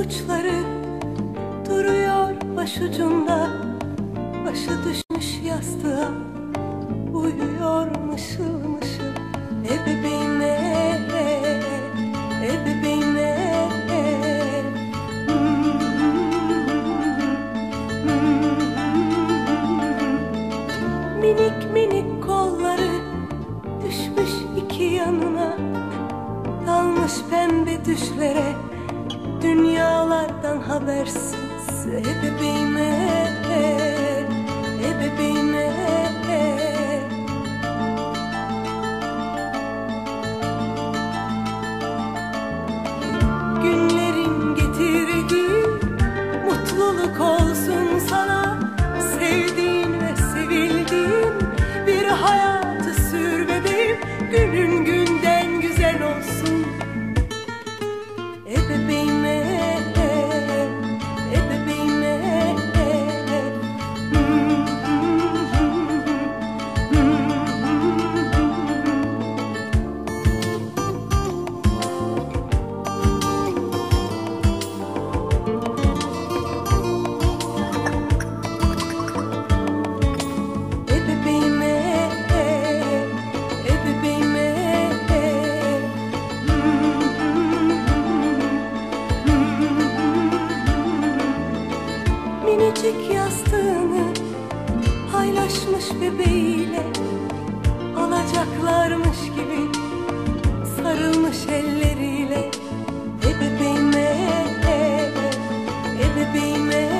uçları duruyor başucunda Başı düşmüş yastığa uyuyor good. Yastığını paylaşmış bebeğiyle Alacaklarmış gibi sarılmış elleriyle. Ebebeğime Ebebeğime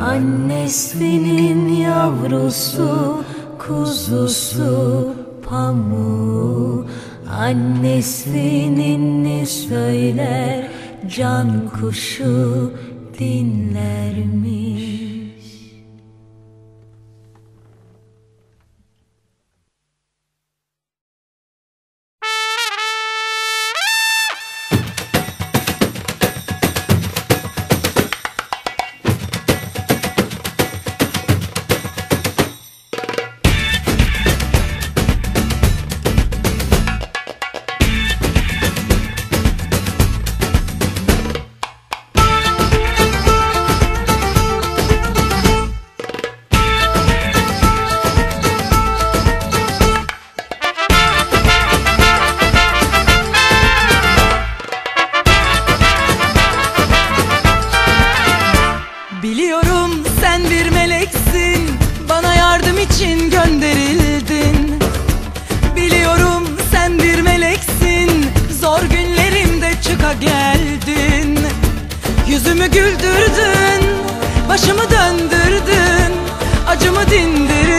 Annesinin yavrusu, kuzusu, pamuğu Annesinin ne söyler, can kuşu dinlermiş Biliyorum sen bir meleksin. Bana yardım için gönderildin. Biliyorum sen bir meleksin. Zor günlerimde çıka geldin. Yüzümü güldürdün Başımı döndürdün. Acımı dindirdin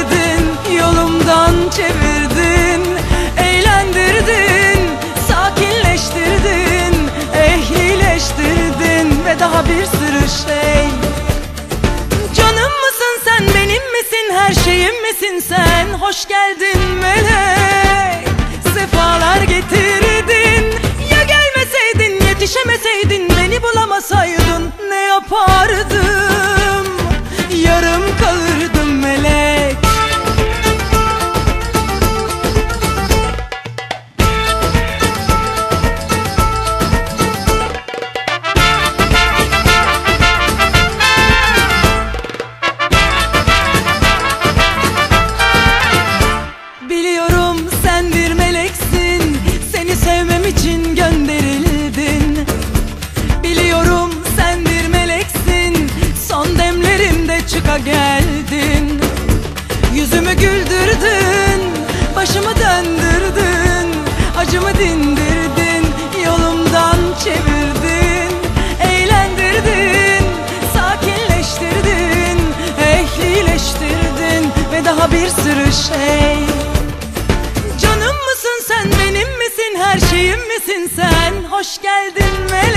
misin sen? Hoş geldin melek